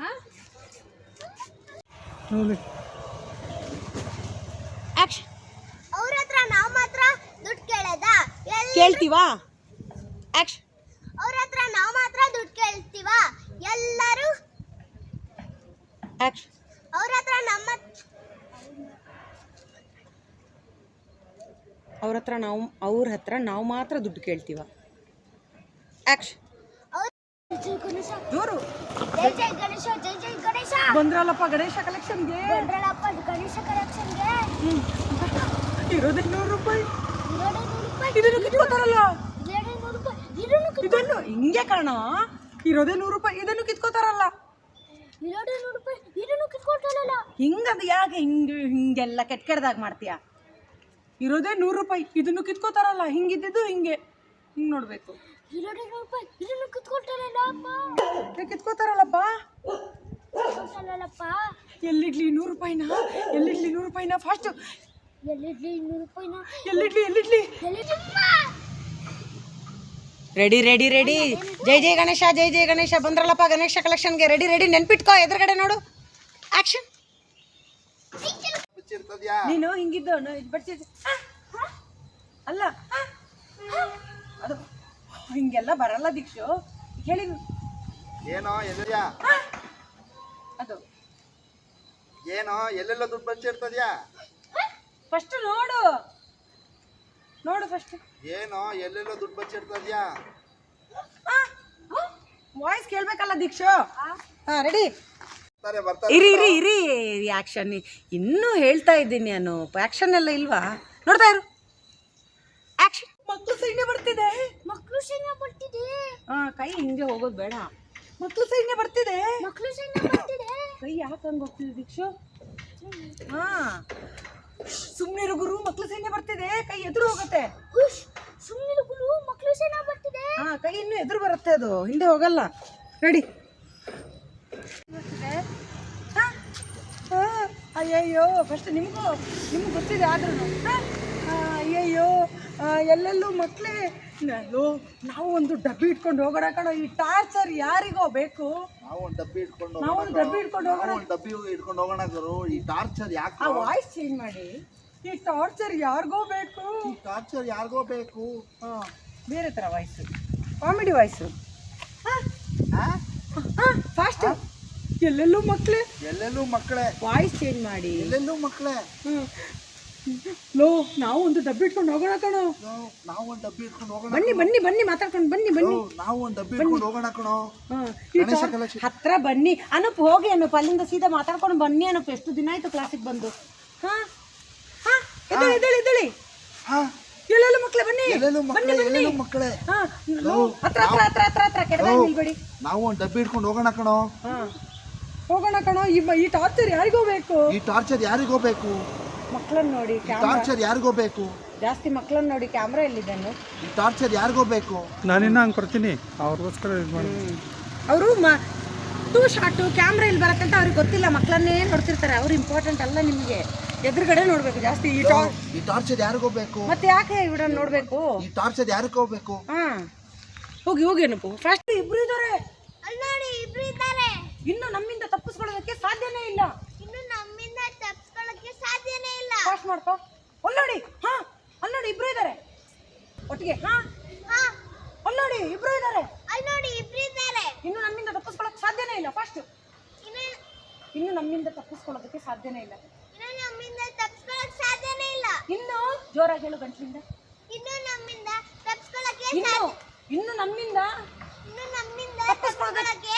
ಹಾ ಆ್ಯಕ್ಷನ್ ಅವ್ರ ಹತ್ರ ನಾವು ಮಾತ್ರ ದುಡ್ಡು ಕೇಳದ? ಕೇಳ್ತೀವಾ? ಆ್ಯಕ್ಷನ್ ಅವ್ರ ಹತ್ರ ನಾವು ಮಾತ್ರ ದುಡ್ಡು ಕೇಳ್ತೀವ? ಎಲ್ಲರೂ ಅವ್ರ ಹತ್ರ ನಮ್ಮ ಅವ್ರ ಹತ್ರ ನಾವು ಅವ್ರ ಹತ್ರ ನಾವು ಮಾತ್ರ ದುಡ್ಡು ಕೇಳ್ತೀವ. ಗಣೇಶ. ಜೋರು ಜೈ ಜೈ ಗಣೇಶ ಜೈ ಜೈ ಗಣೇಶ. ಬಂದ್ರಲ್ಲಪ್ಪ ಗಣೇಶ ಕಲೆಕ್ಷನ್ಗೆ. ಬಂದ್ರಲ್ಲಪ್ಪ ಗಣೇಶ ಕಲೆಕ್ಷನ್ಗೆ. ಇರೋದೇ ನೂರು ರೂಪಾಯಿ. ಇರೋದೇ ನೂರು ರೂಪಾಯಿ. ಇದನ್ನು ಕಿತ್ಕೋತಾರಲ್ಲ. ಇದನ್ನು ಹಿಂಗೆ ಕಣ. ಇರೋದೇ ನೂರು ರೂಪಾಯಿ. ಇದನ್ನು ಕಿತ್ಕೋತಾರಲ್ಲ. ಇರೋದೇ ನೂರು ರೂಪಾಯಿ. ಇದನ್ನು ಕಿತ್ಕೊಳ್ತಾರಲ್ಲ ಹಿಂಗದು ಯಾಕೆ ಹಿಂಗೆ ಹಿಂಗೆಲ್ಲ ಕೆಟ್ಟ ಕೆಟ್ಟದಾಗ ಮಾಡ್ತೀಯ? ಇರೋದೇ ನೂರು ರೂಪಾಯಿ. ಇದನ್ನು ಕಿತ್ಕೋತಾರಲ್ಲ. ಹಿಂಗಿದ್ದಿದ್ದು ಹಿಂಗೆ. ಹಿಂಗೆ ನೋಡಬೇಕು. ಇರೋದೇ ನೂರು ರೂಪಾಯಿ. ಇದನ್ನು ಕಿತ್ಕೊಳ್ತಾರಲ್ಲ ಕಿತ್ಕೋತಾರಲ್ಲಪ್ಪ. ಎಲ್ಲಿಡ್ಲಿ ನೂರು ರೂಪಾಯಿನ? ಎಲ್ಲಿಡ್ಲಿ ನೂರು ರೂಪಾಯಿನ? ಫಾಸ್ಟು ಎಲ್ಲಿಡ್ಲಿ ನೂರು ರೂಪಾಯಿನ? ಎಲ್ಲಿಡ್ಲಿ ಎಲ್ಲಿಡ್ಲಿ? ಎಲ್ಲಿಡ್ಲಿ ರೆಡಿ ರೆಡಿ ರೆಡಿ ಜೈ ಜೈ ಗಣೇಶ ಜೈ ಜೈ ಗಣೇಶ. ಬಂದ್ರಲ್ಲಪ್ಪ ಗಣೇಶ ಕಲೆಕ್ಷನ್ಗೆ ರೆಡಿ ರೆಡಿ ನೆನ್ಪಿಟ್ಕೋ ಎದುರುಗಡೆ ನೋಡು. ಆಕ್ಷನ್ ನೀನು ಹಿಂಗಿದ್ದು ಅಲ್ಲ. ಅದು ಹಿಂಗೆಲ್ಲ ಬರಲ್ಲ ದೀಕ್ಷು. ಹೇಳಿ. ಏನೋ ಎಲ್ಲಿದ್ಯಾ? ಅದು. ಏನೋ ಎಲ್ಲೆಲ್ಲ ದುಡ್ಡು ಬಚ್ಚಿರ್ತದ್ಯಾ ಫಸ್ಟ್ ನೋಡು. ನೋಡು ಫಸ್ಟ್ ಏನೋ ಎಲ್ಲೆಲ್ಲೋ ದುಡ್ಡು ಬಚ್ಚಿರ್ತದ್ಯಾ ವಾಯ್ಸ್ ಕೇಳ್ಬೇಕಲ್ಲ ದೀಕ್ಷು. ಹಾ ರೆಡಿ ಬರ್ತಾರೆ ಬರ್ತಾರೆ. ಇರಿ ಇರಿ ಇರಿ ಆಕ್ಷನ್ ಇನ್ನೂ ಹೇಳ್ತಾ ಇದ್ದೀನಿ ನಾನು ಆಕ್ಷನ್ ಎಲ್ಲ ಇಲ್ವಾ? ನೋಡ್ತಾ ಇರು. ಆಕ್ಷನ್ ಮಕ್ಕಳು ಸೈನ್ಯ ಬರ್ತಿದೆ. ಮಕ್ಕಳು ಸೈನ್ಯ ಬರ್ತಿದೆ. ಹಾ ಕೈ ಹಿಂಗೆ ಹೋಗೋದು ಬೇಡ. ಮಕ್ಕಳು ಸೈನ್ಯ ಬರ್ತಿದೆ. ಮಕ್ಕಳು ಸೈನ್ಯ ಬರ್ತಿದೆ. ಕೈ ಯಾಕೆ ಹಂಗೆ ಹೋಗ್ತಿದೆ ದೀಕ್ಷು? ಹಾ. ಸುಮ್ಮನಿರು ಗುರು ಮಕ್ಕಳು ಸೈನ್ಯ ಬರ್ತಿದೆ ಕೈ ಎದುರು ಹೋಗುತ್ತೆ. ಸುಮ್ಮನೆ ಗುರು ಮಕ್ಕಳು ಸೈನ್ಯ ಬರ್ತಿದೆ. ಹಾ ಕೈ ಇನ್ನೂ ಎದುರು ಬರುತ್ತೆ ಅದು ಹಿಂದೆ ಹೋಗಲ್ಲ. ರೆಡಿ ಅಯ್ಯಯ್ಯೋ ಫಸ್ಟ್ ನಿಮಗೂ ನಿಮ್ಗೆ ಗೊತ್ತಿದೆ ಆದ್ರೂ ಅಯ್ಯಯ್ಯೋ ಎಲ್ಲೆಲ್ಲೂ ಮಕ್ಕಳೇ ನಾವು ಒಂದು ಡಬ್ಬಿ ಇಟ್ಕೊಂಡು ಹೋಗೋಣ ಕಣೋ. ಈ ಟಾರ್ಚರ್ ಯಾರಿಗೋ ಬೇಕು? ನಾವು ಒಂದು ಡಬ್ಬಿ ಇಟ್ಕೊಂಡು ನಾವು ಒಂದು ಡಬ್ಬಿ ಇಟ್ಕೊಂಡು ಹೋಗೋಣ. ಒಂದು ಡಬ್ಬಿ ಇಟ್ಕೊಂಡು ಹೋಗೋಣ ಗುರು. ಈ ಟಾರ್ಚರ್ ಯಾಕೆ ಆ ವಾಯ್ಸ್ ಚೇಂಜ್ ಮಾಡಿ. ಈ ಟಾರ್ಚರ್ ಯಾರಿಗೋ ಬೇಕು? ಈ ಟಾರ್ಚರ್ ಯಾರಿಗೋ ಬೇಕು? ಹಾಂ ಬೇರೆ ಥರ ವಾಯ್ಸು ಕಾಮಿಡಿ ವಾಯ್ಸು ಫಾಸ್ಟ್ ಎಲ್ಲೆಲ್ಲೂ ಮಕ್ಕಳೇ ಎಲ್ಲೆಲ್ಲೂ ಮಕ್ಕಳೇ? ವಾಯ್ಸ್ ಚೇಂಜ್ ಮಾಡಿ. ಎಲ್ಲೆಲ್ಲೂ ಮಕ್ಕಳೇ? ಲೋ ನಾವು ಒಂದು ಡಬ್ಬಿ ಇಟ್ಕೊಂಡು ಹೋಗೋಣ ಕಣೋ. ನಾವು- ಒಂದು ಡಬ್ಬಿ ಇಟ್ಕೊಂಡು ಹೋಗೋಣ ಬನ್ನಿ ಬನ್ನಿ ಬನ್ನಿ ಮಾತಾಡ್ಕೊಂಡು ಬನ್ನಿ ಬನ್ನಿ. ನಾವು- ಒಂದು ಡಬ್ಬಿ ಇಟ್ಕೊಂಡು ಹೋಗೋಣ ಕಣೋ. ಹತ್ರ ಬನ್ನಿ. ಅನುಪ್ ಹೋಗಿ ಅನುಪ್ ಅಲ್ಲಿಂದ ಸೀದಾ ಮಾತಾಡ್ಕೊಂಡು ಬನ್ನಿ ಅನುಪ್. ಎಷ್ಟು ದಿನ ಆಯ್ತು ಕ್ಲಾಸಿಗೆ ಬಂದು? ಹಾ? ಹಾ? ಎದ್ದೇಳಿ ಎದ್ದೇಳಿ ಎದ್ದೇಳಿ. ಹಾ. ಎಲ್ಲೆಲ್ಲ ಮಕ್ಕಳೇ ಬನ್ನಿ. ಮಕ್ಕಳೇ ಎಲ್ಲೆಲ್ಲೂ ಮಕ್ಕಳೇ ಹಾ ಹತ್ರ ಹತ್ರ ಹತ್ರ ಹತ್ರ ಹತ್ರ ಕೆಡದಾಗ ನಿಲ್ಬೇಡಿ. ನಾವು ಒಂದು ಡಬ್ಬಿ ಇಟ್ಕೊಂಡು ಹೋಗೋಣ ಕಣೋ. ಹಾ. ಹೋಗೋಣ ಕಣೋ. ಈ ಟಾರ್ಚರ್ ಯಾರಿಗೋಬೇಕು ಈ ಟಾರ್ಚರ್ ಯಾರಿಗೋ ಬೇಕು? ಮಕ್ಕಳನ್ನ ನೋಡಿ ಕ್ಯಾಮ್ರಾ ಟಾರ್ಚರ್ ಯಾರಿಗೋ ಬೇಕು? ಜಾಸ್ತಿ ಮಕ್ಕಳನ್ನ ನೋಡಿ ಕ್ಯಾಮ್ರಾ ಎಲ್ಲಿದೆ ಈ ಟಾರ್ಚರ್ ಯಾರಿಗೋ ಬೇಕು? ನಾನಿನ್ನ ಹಂಗೆ ಕೊಡ್ತೀನಿ. ಅವ್ರಿಗೋಸ್ಕರ ಇದು ಮಾಡಿ. ಅವರು ಮ ಟೂ ಶಾರ್ಟು ಕ್ಯಾಮ್ರಾ ಇಲ್ಲಿ ಬರುತ್ತೆ ಅಂತ ಅವ್ರಿಗೆ ಗೊತ್ತಿಲ್ಲ. ಮಕ್ಕಳನ್ನೇ ನೋಡ್ತಿರ್ತಾರೆ. ಅವ್ರು ಇಂಪಾರ್ಟೆಂಟ್ ಅಲ್ಲ ನಿಮಗೆ. ಎದುರುಗಡೆ ನೋಡಬೇಕು ಜಾಸ್ತಿ. ಈ ಟಾ ಈ ಟಾರ್ಚರ್ ಯಾರಿಗೋ ಬೇಕು? ಮತ್ತೆ ಯಾಕೆ ಇವಡನ್ನ ನೋಡಬೇಕು? ಈ ಟಾರ್ಚರ್ ಯಾರಿಗೋ ಬೇಕು? ಹಾ. ಹೋಗಿ ಹೋಗಿ ಏನಪ್ಪು? ಫಸ್ಟ್ ಇಬ್ರು ಇದ್ದಾರೆ. ಅಲ್ಲಿ ನೋಡಿ ಇಬ್ರು ಇದ್ದಾರೆ. ಇನ್ನು ನಮ್ಮಿಂದ ತಪ್ಪಿಸ್ಕೊಳ್ಳೋದಕ್ಕೆ ಸಾಧ್ಯನೇ ಇಲ್ಲ. ಫಾಸ್ಟ್ ಮಾಡ್ಕೋ. ಅಲ್ಲೋಡಿ ನೋಡಿ. ಹಾ ಅಲ್ಲಿ ನೋಡಿ ಇಬ್ರು ಇದ್ದಾರೆ ಒಟ್ಟಿಗೆ ಹಾ? ಹಾ. ಅಲ್ಲಿ ನೋಡಿ ಇಬ್ರು ಇದ್ದಾರೆ ಅಲ್ಲಿ ನೋಡಿ ಇಬ್ರು ಇದ್ದಾರೆ ಇನ್ನು ನಮ್ಮಿಂದ ತಪ್ಪಿಸ್ಕೊಳ್ಳೋಕೆ ಸಾಧ್ಯನೇ ಇಲ್ಲ ಫಸ್ಟ್ ಇನ್ನು ನಮ್ಮಿಂದ ತಪ್ಪಿಸ್ಕೊಳ್ಳೋದಕ್ಕೆ ಸಾಧ್ಯನೇ ಇಲ್ಲ. ಇನ್ನು ನಮ್ಮಿಂದ ತಪ್ಪಿಸ್ಕೊಳ್ಳೋಕೆ ಸಾಧ್ಯನೇ ಇಲ್ಲ. ಇನ್ನು ಜೋರಾಗಿ ಹೇಳು ಗಂಟಲಿಂದ. ಇನ್ನು ನಮ್ಮಿಂದ ತಪ್ಪಿಸ್ಕೊಳ್ಳೋಕೆ ಇನ್ನು ಸಾಧ್ಯ ಇನ್ನು ನಮ್ಮಿಂದ ಇನ್ನು ನಮ್ಮಿಂದ ತಪ್ಪಿಸ್ಕೊಳ್ಳೋಕೆ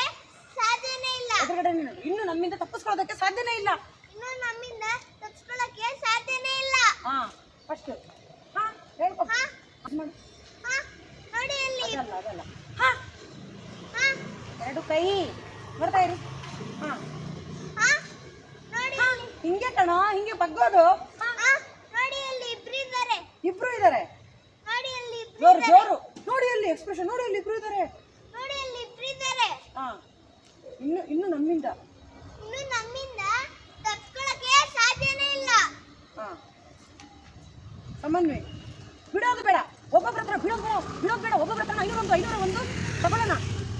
ಸಾಧ್ಯನೇ ಇಲ್ಲ. ಎದುರುಗಡೆ ನೀನು. ಇನ್ನು ನಮ್ಮಿಂದ ತಪ್ಪಿಸ್ಕೊಳ್ಳೋದಕ್ಕೆ ಸಾಧ್ಯನೇ ಇಲ್ಲ. ಇನ್ನು ನಮ್ಮಿಂದ ತಪ್ಪಿಸ್ಕೊಳ್ಳಕ್ಕೆ ಸಾಧ್ಯನೇ ಇಲ್ಲ ಹಾ ಫಸ್ಟ್ ಹಾ ಹೇಳ್ಕೊ ಹಾ ಅದ್ ಮಾಡು. ಹಾ ನೋಡಿ ಅಲ್ಲಿ ಅದಲ್ಲ ಅದಲ್ಲ ಹಾ ಹಾ ಎರಡು ಕೈ ಬರ್ತಾ ಇರಿ ಹಾ ಹಾ ನೋಡಿ ಹಾ ಹಿಂಗೆ ಕಣೋ ಹಿಂಗೆ ಬಗ್ಗೋದು ಹಾ ಹಾ ನೋಡಿ ಅಲ್ಲಿ ಇಬ್ರು ಇದ್ದಾರೆ ಇಬ್ರು ಇದ್ದಾರೆ ನೋಡಿ ಅಲ್ಲಿ ಇಬ್ರು ಜೋರು ಇದ್ದಾರೆ ಜೋರು ನೋಡಿ ಅಲ್ಲಿ ಎಕ್ಸ್ಪ್ರೆಷನ್ ನೋಡಿ ಅಲ್ಲಿ ಇಬ್ರು ಇದ್ದಾರೆ ನೋಡಿ ಅಲ್ಲಿ ಇಬ್ರು ಇದ್ದಾರೆ ಹಾ ಇನ್ನು ಇನ್ನು ನಮ್ಮಿಂದ ಇನ್ನು ನಮ್ಮಿಂದ ತಪ್ಪಿಸ್ಕೊಳ್ಳಕ್ಕೆ ಸಾಧ್ಯನೇ ಇಲ್ಲ ಹಾ ಸಮನ್ವಯ ಬಿಡೋದು ಬೇಡ ಒಬ್ಬೊಬ್ಬರ ಹತ್ರ ಬಿಡೋದು ಬೇಡ ಬಿಡೋದು ಬೇಡ ಒಬ್ಬೊಬ್ಬರ ಹತ್ರ ಐನೂರ ಒಂದು ಐನೂರ ಒಂದು ತಗೊಳ್ಳೋಣ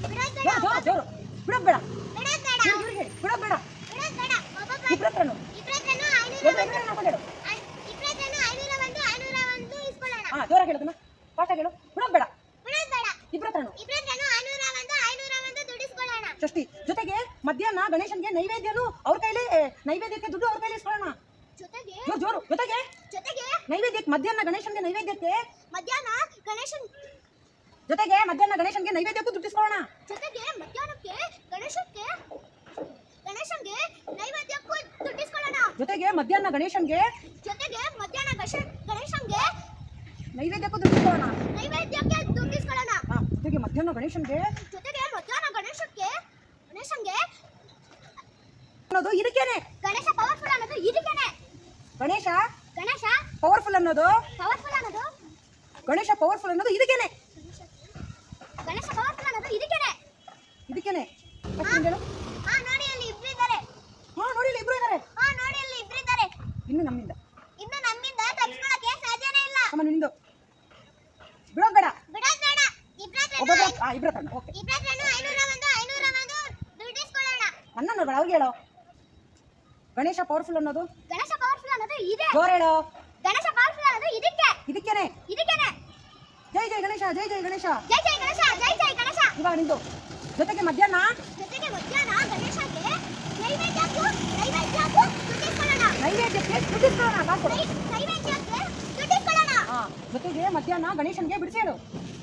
ಬಿಡೋದ್ ಬೇಡ ಜೋರು ಜೋರು ಜೋರು ಬಿಡೋದು ಬೇಡ ಬಿಡೋದ್ ಬೇಡ ಇವ್ರಿಗೆ ಇವ್ರಿಗೆ ಬಿಡೋದು ಬೇಡ ಬಿಡೋದ್ ಬೇಡ ಒಬ್ಬೊಬ್ಬ ಇಬ್ಬರ ಹತ್ರನು ಇಬ್ರ ಹತ್ರನೂ ಐನೂರ ಎದುರು ಎದುರು ಮಾಡ್ಕೊಂಡು ಐ- ಇಬ್ರ ಹತ್ರನೂ ಐನೂರ ಒಂದು ಐನೂರ ಒಂದು ಇಸ್ಕೊಳ್ಳೋಣ ಹಾ ಜೋರಾಗಿ ಹೇಳೋದನ್ನ ಫಾಸ್ಟಾಗಿ ಹೇಳು. ಬಿಡೋದು ಬೇಡ. ಇಬ್ರ ಹತ್ರನೂ. ಷಷ್ಠಿ. ಜೊತೆಗೆ ಮಧ್ಯಾಹ್ನ ಗಣೇಶನ್ಗೆ ನೈವೇದ್ಯನು ಅವ್ರ ಕೈಲಿ ನೈವೇದ್ಯಕ್ಕೆ ದುಡ್ಡು ಅವ್ರ ಕೈಲಿ ಇಸ್ಕೊಳ್ಳೋಣ. ಜೋರು ಜೋರು. ಜೊತೆಗೆ ನೈವೇದ್ಯಕ್ಕೆ ಮಧ್ಯಾಹ್ನ ಗಣೇಶನ್ಗೆ ನೈವೇದ್ಯಕ್ಕೆ ಮಧ್ಯಾಹ್ನ ಗಣೇಶನ್ ಜೊತೆಗೆ ಮಧ್ಯಾಹ್ನ ಗಣೇಶನ್ಗೆ ನೈವೇದ್ಯಕ್ಕೂ ದುಡ್ಡು ಇಸ್ಕೊಳ್ಳೋಣ. ಜೊತೆಗೆ ಮಧ್ಯಾಹ್ನಕ್ಕೆ ಗಣೇಶಕ್ಕೆ ಗಣೇಶನ್ಗೆ ನೈವೇದ್ಯಕ್ಕೂ ದುಡ್ಡಿಸ್ಕೊಳ್ಳೋಣ ಜೊತೆಗೆ ಮಧ್ಯಾಹ್ನ ಗಣೇಶನ್ಗೆ ಜೊತೆಗೆ ಮಧ್ಯಾಹ್ನ ಗಣೇಶ ಗಣೇಶನ್ಗೆ ನೈವೇದ್ಯಕ್ಕೂ ದುಡ್ಡು ಇಸ್ಕೊಳ್ಳೋಣ. ನೈವೇದ್ಯಕ್ಕೆ ದುಡ್ಡಿಸ್ಕೊಳ್ಳೋಣ ಜೊತೆಗೆ ಮಧ್ಯಾಹ್ನ ಗಣೇಶನ್ಗೆ? ಜೊತೆಗೆ ಮಧ್ಯಾಹ್ನ ಗಣೇಶಕ್ಕೆ ಗಣೇಶನ್ಗೆ ಅನ್ನೋದು ಇದಕ್ಕೇನೆ. ಗಣೇಶ ಪವರ್ಫುಲ್ ಅನ್ನೋದು ಇದಕ್ಕೇನೆ. ಗಣೇಶ? ಗಣೇಶ? ಪವರ್ಫುಲ್ ಅನ್ನೋದು? ಪವರ್ಫುಲ್ ಅನ್ನೋದು? ಗಣೇಶ ಪವರ್ಫುಲ್ ಅನ್ನೋದು ಇದಕ್ಕೇನೆ ಗಣೇಶ ಪವರ್ಫುಲ್ ಅನ್ನೋದು ಇದಕ್ಕೇನೆ ಇದಕ್ಕೇನೆ first ಹಿಂಗ್ ಹೇಳು ಹಾ ನೋಡಿ ಅಲ್ಲಿ ಇಬ್ರು ಇದ್ದಾರೆ ಹಾ ನೋಡಿ ಇಲ್ಲಿ ಇಬ್ರು ಇದ್ದಾರೆ ಹಾ ನೋಡಿ ಅಲ್ಲಿ ಇಬ್ರು ಇದ್ದಾರೆ ಇನ್ನು ನಮ್ಮಿಂದ ಇನ್ನು ನಮ್ಮಿಂದ ತಪ್ಪಿಸ್ಕೊಳ್ಳಕ್ಕೆ ಸಾಧ್ಯನೇ ಇಲ್ಲ ಅಮ್ಮ ನಿಂದು ಬಿಡೋದು ಬೇಡ ಬಿಡೋದ್ ಬೇಡ ಇಬ್ರ ಹತ್ರನೂ ಒಬ್ಬೊಬ್ಬರ ಹಾ ಇಬ್ರ ಹತ್ರ ಓಕೆ ಇಬ್ರ ಹತ್ರನೂ ಐನೂರ ಒಂದು ಐನೂರ ಒಂದು ದುಡ್ಡಿಸ್ಕೊಳ್ಳೋಣ ನನ್ನ ನೋಡ್ಬೇಡ ಅವ್ರಿಗೆ ಹೇಳೋ ಗಣೇಶ ಪವರ್ಫುಲ್ ಅನ್ನೋದು? ಗಣೇಶ ಪವರ್ಫುಲ್ ಅನ್ನೋದು ಇದೆ. ಜೋರ್ ಹೇಳು. ಗಣೇಶ ಪವರ್ಫುಲ್ ಅನ್ನೋದು ಇದಕ್ಕೆ. ಇದಕ್ಕೇನೆ. ಇದಕ್ಕೇನೆ. ಜೈ ಜೈ ಗಣೇಶ ಜೈ ಜೈ ಗಣೇಶ. ಜೈ ಜೈ ಗಣೇಶ ಜೈ ಜೈ ಗಣೇಶ. ಇವಾಗ ನಿಂದು. ಜೊತೆಗೆ ಮಧ್ಯಾಹ್ನ? ಜೊತೆಗೆ ಮಧ್ಯಾಹ್ನ ಗಣೇಶಕ್ಕೆ ನೈವೇದ್ಯಕ್ಕೂ ನೈವೇದ್ಯಕ್ಕೂ ದುಡ್ಡಿಸ್ಕೊಳ್ಳೋಣ. ನೈವೇದ್ಯಕ್ಕೆ ದುಡ್ಡಿಸ್ಕೊಳ್ಳೋಣ ಕಾಸು ನೈ- ನೈವೇದ್ಯಕ್ಕೆ ದುಡ್ಡಿಸ್ಕೊಳ್ಳೋಣ. ಹಾ ಜೊತೆಗೆ ಮಧ್ಯಾಹ್ನ ಗಣೇಶನ್ಗೆ ಬಿಡಿಸಿ ಹೇಳು.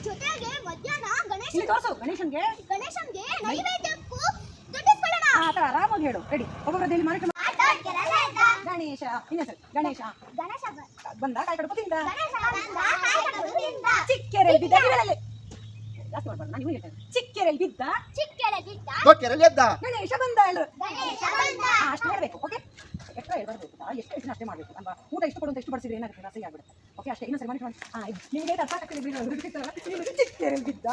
ಜೊತೆಗೆ ಮಧ್ಯಾಹ್ನ ಗಣೇಶ ಇಲ್ಲಿ ತೋರಿಸು ಗಣೇಶನ್ಗೆ. ಗಣೇಶನ್ಗೆ ನೈವೇದ್ಯಕ್ಕೂ ದುಡ್ಡಿಸ್ಕೊಳ್ಳೋಣ. ಆ ಥರ ಆರಾಮಾಗಿ ಹೇಳು. ರೆಡಿ ಒಬ್ಬೊಬ್ಬರ ಇಲ್ಲಿ ಆಯ್ತಾ? ಗಣೇಶ. ಇನ್ನೊಂದ್ಸರಿ ಗಣೇಶ. ಗಣೇಶ. ಬಂದ ಕಾಯಿ ಕಡ್ಕೊತಿಂದ ಗಣೇಶ ಬಂದ ಕಾಯಿ ಕಡ್ಬದಿಂದ ಚಿಕ್ಕೆರೆಲ್ ಬಿದ್ದ ಜಾಸ್ತಿ ಮಾಡ್ಬಾರ್ದು ನಾನು ಹೇಳ್ತೇನೆ. ಬಿದ್ದ. ಚಿಕ್ಕೆರೆ ಬಿದ್ದ. ಎದ್ದ. ಗಣೇಶ ಬಂದ ಅಷ್ಟು ಮಾಡಬೇಕು ಓಕೆ? ಎಕ್ಸ್ಟ್ರಾ ಹೇಳ್ಬಾರ್ದು? ಎಷ್ಟು ಎಷ್ಟು ಅಷ್ಟೇ ಮಾಡಬೇಕು. ಅಲ್ವಾ? ಊಟ ಇಷ್ಟು ಕೊಡು ಅಂತ ಎಷ್ಟು ಬಡಿಸಿದ್ರೆ ಏನಾಗುತ್ತೆ? ರಸ ಆಗ್ಬಿಡುತ್ತೆ. ಓಕೆ ಅಷ್ಟೇ. ಇನ್ನೊಂದು ಸರಿ ಮಾಡಿ ಹಾಂ ನಿಮಗೆ ಅರ್ಥ ಆಗ್ತದೆ ಬಿಡಿ ಬಿದ್ದ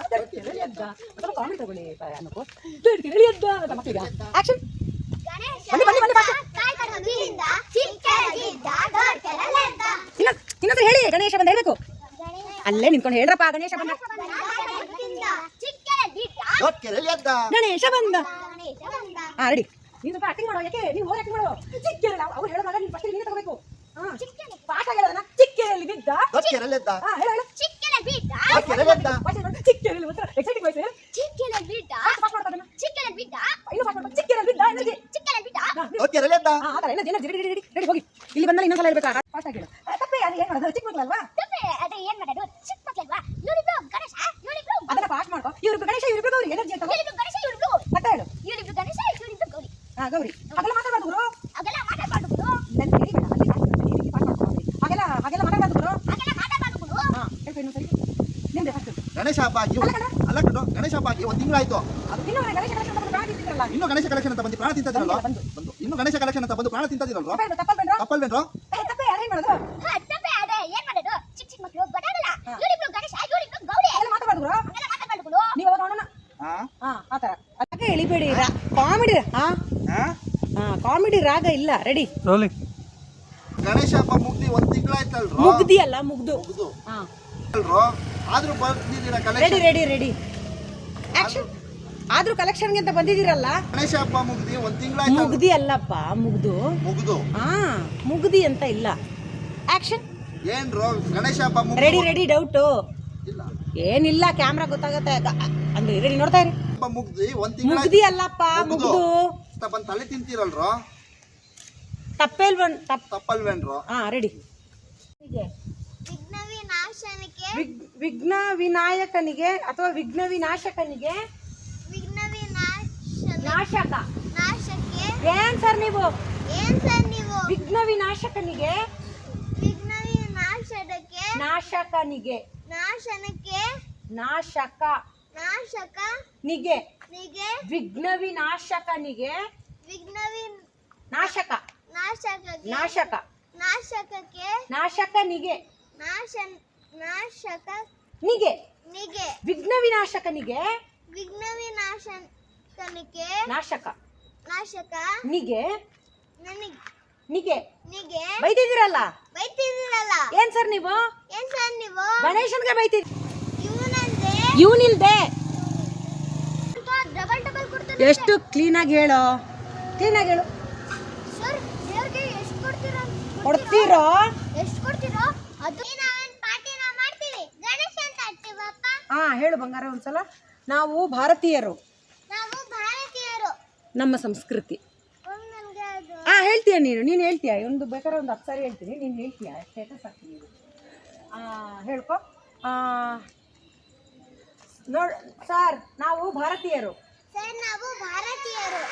ಎದ್ದ. ಅಥವಾ ಕಾಮಿಡಿ ತಗೊಳ್ಳಿ ಅನ್ನೋ ದೊಡ್ಕೆರೆಲ್ ಎದ್ದ. ಅಂತ ಮಕ್ಕಳಿಗೆ ಆಕ್ಷನ್ ಗಣೇಶ ಬನ್ನಿ, ಬನ್ನಿ, ಬನ್ನಿ, ಇನ್ನೊಂದು ಇನ್ನೊಂದು ಹೇಳಿ ಗಣೇಶ ಬಂದ ಹೇಳಬೇಕು. ಅಲ್ಲೇ ನಿಂತ್ಕೊಂಡು ಹೇಳ್ರಪ್ಪ ಗಣೇಶ ಬಂದ. ಗಣೇಶ ಬಂದ. ಗಣೇಶ ಬಂದ. ಹಾ ರೆಡಿ ನೀನು ಸ್ವಲ್ಪ ಆಕ್ಟಿಂಗ್ ಮಾಡೋ ಯಾಕೆ? ನೀವು ಓವರ್ ಆಕ್ಟಿಂಗ್ ಮಾಡೋ ಚಿಕ್ಕೆರೆ ಅವ್ರು ಹೇಳೋದಾಗ ನೀನು ಫಸ್ಟ್ ನೀನು ತಗೋಬೇಕು. ಹಾ ಪಾಠ ಹೇಳೋದನ್ನ ಚಿಕ್ಕೆರೆಯಲ್ಲಿ ಬಿದ್ದ. ಹಾ ಹೇಳು ಹೇಳು. ಚಿಕ್ಕೆರೆ ಬಿದ್ದ. ಒಂಥರ ಎಕ್ಸೈಟಿಂಗ್ ವಾಯ್ಸ್ ಚಿಕ್ಕೆರೆ ಬಿದ್ದ ಫಾಸ್ಟ್ ಮಾಡ್ತಾನೆ ಚಿಕ್ಕೆರೆ ಬಿದ್ದ ಇನ್ನು ಫಾಸ್ಟ್ ಮಾಡ್ತಾನೆ ಚಿಕ್ಕೆರೆಯಲ್ಲಿ ಬಿದ್ದ ಎನರ್ಜಿ ಚಿಕ್ಕೆರೆ ಬಿದ್ದ ಗೊಕ್ಕೆರಲ್ಲಿ ಹಾ ಆ ಥರ. Energy energy ready ready ready ಹೋಗಿ. ಇಲ್ಲಿ ಬಂದಲ್ಲಿ ಇನ್ನೊಂದ್ಸಲ ಹೇಳ್ಬೇಕಾ? ಫಾಸ್ಟ್ ಆಗಿ ಹೇಳು. ತಪ್ಪೇ ಅದು ಏನು ಮಾಡೋದು? ಚಿಕ್ಕ ಮಕ್ಕಳಲ್ವಾ ತಪ್ಪೆ ಅದೇ ಏನ್ ಮಾಡೋದು? ಚಿಕ್ಕ ಮಕ್ಕಳಲ್ವಾ ಇವರಿಬ್ರು ಗಣೇಶ ಇವರಿಬ್ರು ಅದನ್ನ ಫಾಸ್ಟ್ ಮಾಡ್ಕೋ. ಇವ್ರಿಬ್ರು ಗಣೇಶ ಇವ್ರಿಬ್ರು ಗೌರಿ ಎನರ್ಜಿ ಅಂತ ಇವರಿಬ್ರು ಗಣೇಶ ಇವರಿಬ್ರು ಮತ್ತೆ ಹೇಳು. ಇವರಿಬ್ರು ಗಣೇಶ ಇವರಿಬ್ರು ಗೌರಿ. ಹಾ ಗೌರಿ. ಅದೆಲ್ಲ ಮಾತಾಡಬಾರ್ದು ಗುರು. ಅವೆಲ್ಲ ಮಾತಾಡ್ಬಾರ್ದು ಗುರು. ನನ್ನ ಹೇಳಿ ಬೇಡ ಅಲ್ಲಿ fast ಮಾಡ್ತೀನಿ, ಈ ರೀತಿ fast ಹಾಗೆಲ್ಲ ಹಾಗೆಲ್ಲ ಮಾತಾಡಬಾರ್ದು ಗುರು. ಹಾಗೆಲ್ಲ ಮಾತಾಡ್ಬಾರ್ದು ಗುರು. ಹಾ ಹೇಳ್ಕೊ ಇನ್ನೊಂದ್ಸರಿ ನಿಮ್ದೆ ಫಸ್ಟ್ ಗಣೇಶ ಹಬ್ಬ ಆಗಿ ಅಲ್ಲ ಕಣೋ. ಗಣೇಶ ಹಬ್ಬ ಆಗಿ ಒಂದು ತಿಂಗಳಾಯ್ತು. ಅದು ಇನ್ನೂ ಗಣೇಶ ಗಣೇಶ ಅಂತ ಪ್ರಾಣ ತಿಂತಿರಲ್ಲ ಇನ್ನು ಗಣೇಶ ಕಲೆಕ್ಷನ್ ಅಂತ ಬಂದು ಪ್ರಾಣ ಬಂದು. ಬಂದು. ಗಣೇಶ ಕಲೆಕ್ಷನ್ ಅಂತ ಬಂದು ಪ್ರಾಣ ಆ? ಥರ. ಅದಕ್ಕೆ ಎಳಿಬೇಡಿ ಕಾಮಿಡಿ ಹಾ? ಹಾ ಹಾ ಕಾಮಿಡಿ ರಾಗ ಇಲ್ಲ ರೆಡಿ? ಗಣೇಶ ಹಬ್ಬ ಮುಗ್ದಿ ಒಂದ್ ತಿಂಗಳಾಯ್ತಲ್ರು? ಮುಗ್ದಿ ಅಲ್ಲ ಮುಗ್ದು. ಮುಗ್ದು. ಹಾ. ಅಲ್ರೋ ಆದ್ರೂ ರೆಡಿ ಕಲೆಕ್ಷನ್ ರೆಡಿ ರೆಡಿ. ಆದ್ರೂ ಕಲೆಕ್ಷನ್ಗೆ ಅಂತ ಬಂದಿದ್ದೀರಲ್ಲ? ಗಣೇಶ ಹಬ್ಬ ಮುಗ್ದಿ ಒಂದ್ ತಿಂಗಳಾಯ್ತು ಮುಗ್ದಿ ಅಲ್ಲಪ್ಪ ಮುಗ್ದು. ಮುಗ್ದು? ಹಾ ಮುಗ್ದಿ ಅಂತ ಇಲ್ಲ. ಆಕ್ಷನ್ ಏನ್ರೋ? ಗಣೇಶ ಹಬ್ಬ ಮುಗ್ದು ರೆಡಿ ರೆಡಿ ಡೌಟು ಇಲ್ಲ. ಏನಿಲ್ಲ ಕ್ಯಾಮ್ರಾ ಗೊತ್ತಾಗತ್ತೆ. ಅಂದ್ರೆ ರೆಡಿ ನೋಡ್ತಾ ಇರಿ. ಹಬ್ಬ ಮುಗ್ದಿ ಒಂದ್ ತಿಂಗಳ ಮುಗ್ದಿ ಅಲ್ಲಪ್ಪ ಮುಗ್ದು. ಬಂದ್ ತಲೆ ತಿಂತೀರಲ್ರೋ? ತಪ್ಪೇಲ್ ಬಂದ್ ತಪ್ಪ ತಪ್ಪಲ್ವೇನ್ರೋ? ಹಾ ರೆಡಿ ವಿಘ್ನ ವಿನಾಶಕನಿಗೆ ವಿನಾಯಕನಿಗೆ ಅಥವಾ ವಿಘ್ನ ವಿನಾಶಕನಿಗೆ ನಾಶಕ ನಾಶಕ್ಕೆ ಏನ್ ಸರ್ ನೀವು? ಏನ್ ಸರ್ ನೀವು? ವಿಘ್ನ ವಿನಾಶಕನಿಗೆ? ವಿಘ್ನ ನಾಶಕನಿಗೆ. ನಾಶನಕ್ಕೆ? ನಾಶಕ. ನಾಶಕ? ನಿಗೆ. ನಿಗೆ? ವಿಘ್ನ ವಿನಾಶಕನಿಗೆ. ವಿಘ್ನ ನಾಶಕ. ನಾಶಕ ನಾಶಕ. ನಾಶಕಕ್ಕೆ? ನಾಶಕನಿಗೆ. ನಾಶ ನಾಶಕ ನಿಗೆ. ನಿಗೆ. ವಿಘ್ನ ವಿನಾಶಕನಿಗೆ. ವಿಘ್ನ ವಿನಾಶಕನಿಗೆ ನಾಶಕ. ನಾಶಕ? ನಿಗೆ. ನನಗೆ. ನಿಗೆ. ನಿಗೆ. ಬೈತಿದ್ದೀರಲ್ಲ? ಬೈತಿದ್ದೀರಲ್ಲ? ಏನ್ ಸರ್ ನೀವು? ಏನ್ ಸರ್ ನೀವು? ಗಣೇಶನ್ಗೆ ಬೈತಿದ್ ಇವನಂದ್ರೆ? ಇವನಿಲ್ದೆ. ಡಬಲ್ ಡಬಲ್ ಎಷ್ಟು ಕ್ಲೀನಾಗಿ ಹೇಳೋ? ಕ್ಲೀನಾಗಿ ಹೇಳು. ಸರ್ ದೇವ್ರಿಗೆ ಎಷ್ಟು ಕೊಡ್ತೀರಾ ಕೊಡ್ತೀರೋ? ಎಷ್ಟು ಕೊಡ್ತೀರೋ? ಅದು ನಾವೇನ್ ಮಾಡ್ತೀವಿ ಗಣೇಶ ಅಂತ ಆಡ್ತೀವಪ್ಪ ಹಾ ಹೇಳು ಬಂಗಾರ ಒಂದ್ಸಲ. ನಾವು ಭಾರತೀಯರು. ನಮ್ಮ ಸಂಸ್ಕೃತಿ. ಹಾ ಹೇಳ್ತೀಯ ನೀನು ನೀನು ಹೇಳ್ತೀಯ? ಒಂದು ಬೇಕಾದ್ರೆ ಒಂದು ಹತ್ತು ಸಾರಿ ಹೇಳ್ತೀನಿ ನೀನು ಹೇಳ್ತೀಯ? ಸ್ಟೇಟಸ್ ಹಾಕ್ತೀನಿ ಆ, ಹೇಳ್ಕೊ. ಆ, ನೋಡ್ ಸರ್ ನಾವು ಭಾರತೀಯರು.